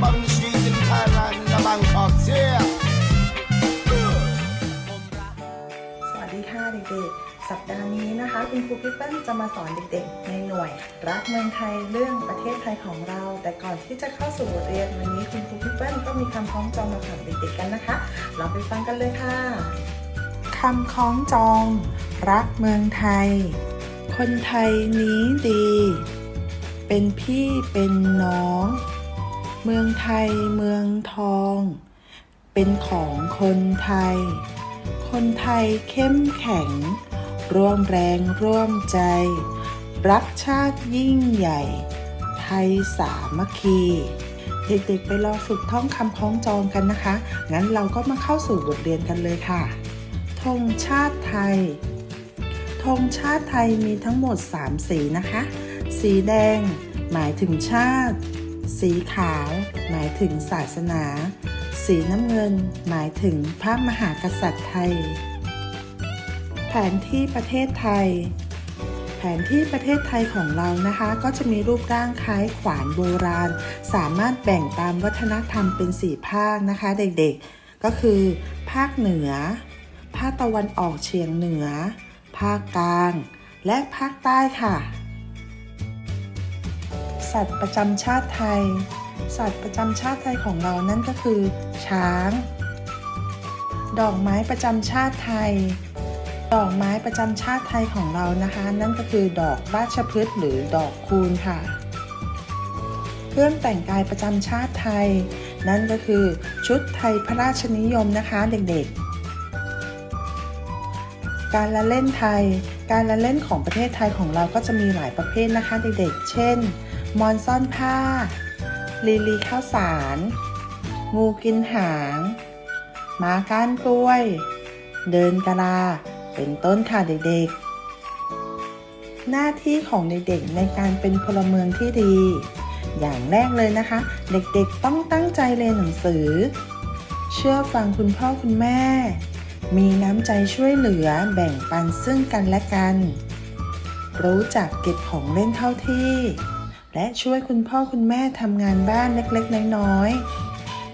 bang street in Thailand, the Bangkok, yeah. สวัสดีค่ะเด็กๆ สัปดาห์นี้นะคะ คุณครูพี่เปิ้ลจะมาสอนเด็กๆ ในหน่วย รักเมืองไทยเรื่องประเทศไทยของเรา แต่ก่อนที่จะเข้าสู่บทเรียนวันนี้คุณครูพี่เปิ้ลก็มีคำคล้องจองมาฝากเด็กๆกันนะคะ เราไปฟังกันเลยค่ะคำคล้องจอง รักเมืองไทย คนไทยนี้ดี เป็นพี่เป็นน้อง เมืองไทยเมืองทอง เป็นของคนไทย คนไทยเข้มแข็ง ร่วมแรงร่วมใจ รักชาติยิ่งใหญ่ ไทยสามัคคีเด็กๆไปลองฝึกท่องคำคล้องจองกันนะคะ งั้นเราก็มาเข้าสู่บทเรียนกันเลยค่ะ ธงชาติไทย ธงชาติไทยมีทั้งหมด 3 สีนะคะ สีแดงหมายถึงชาติ สีขาวหมายถึงศาสนา สีน้ำเงินหมายถึงพระมหากษัตริย์ไทย แผนที่ประเทศไทย แผนที่ประเทศไทยของเรานะคะ ก็จะมีรูปร่างคล้ายขวานโบราณ สามารถแบ่งตามวัฒนธรรมเป็นสี่ภาคนะคะ เด็กๆ ก็คือ ภาคเหนือ ภาคตะวันออกเฉียงเหนือ ภาคกลาง และภาคใต้ค่ะ สัตว์ประจำชาติไทย สัตว์ประจำชาติไทยของเรานั่นก็คือ ช้าง ดอกไม้ประจำชาติไทย ดอกไม้ประจำชาติไทยของเรานะคะ นั่นก็คือดอกราชพฤกษ์หรือดอกคูณค่ะ เครื่องแต่งกายประจำชาติไทย นั่นก็คือชุดไทยพระราชนิยมนะคะเด็กๆการละเล่นไทย การละเล่นของประเทศไทยของเราก็จะมีหลายประเภทนะคะเด็กๆ เช่น มอนซ่อนผ้า ลีลีข้าวสาร งูกินหางม้าก้านกล้วย เดินกะลา เป็นต้นค่ะเด็กๆ หน้าที่ของเด็กๆในการเป็นพลเมืองที่ดี อย่างแรกเลยนะคะ เด็กๆต้องตั้งใจเรียนหนังสือ เชื่อฟังคุณพ่อคุณแม่ มีน้ำใจช่วยเหลือแบ่งปันซึ่งกันและกัน รู้จักเก็บของเล่นเข้าที่ และช่วยคุณพ่อคุณแม่ทำงานบ้านเล็กๆ น้อย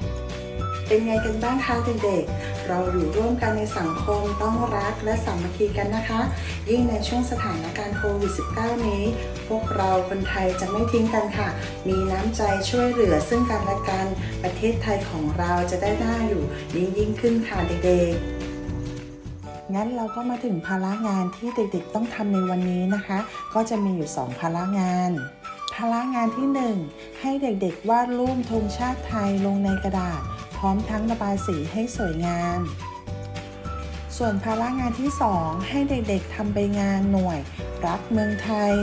ๆ เป็นไงกันบ้างคะเด็กๆ เราอยู่ร่วมกันในสังคมต้องรักและสามัคคีกันนะคะ ยิ่งในช่วงสถานการณ์โควิด -19 นี้ พวกเราคนไทยจะไม่ทิ้งกันค่ะ มีน้ำใจช่วยเหลือซึ่งกันและกัน ประเทศไทยของเราจะได้หน่าอยู่ยิ่งยิ่งขึ้นค่ะเด็กๆงั้นเราก็มาถึงภาระงานที่เด็กๆต้องทำในวันนี้นะคะ ก็จะมีอยู่ 2 ภาระงาน ภาระงานที่ 1 ให้เด็กๆ วาดรูปธงชาติไทยลงในกระดาษ พร้อมทั้งระบายสีให้สวยงาม ส่วนภาระงานที่ 2 ให้เด็กๆทำใบงานหน่วย รักเมืองไทย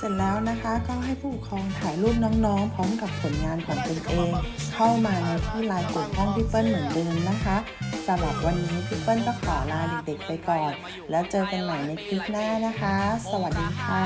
เสร็จแล้วนะคะก็ให้ผู้ปกครองถ่ายรูปน้องๆ พร้อมกับผลงานของตนเอง เข้ามาในที่ไลน์กลุ่มห้องพี่เปิ้ลเหมือนเดิมนะคะสำหรับวันนี้พี่เปิ้ลก็ขอลาเด็กๆไปก่อน แล้วเจอกันใหม่ในคลิปหน้านะคะ สวัสดีค่ะ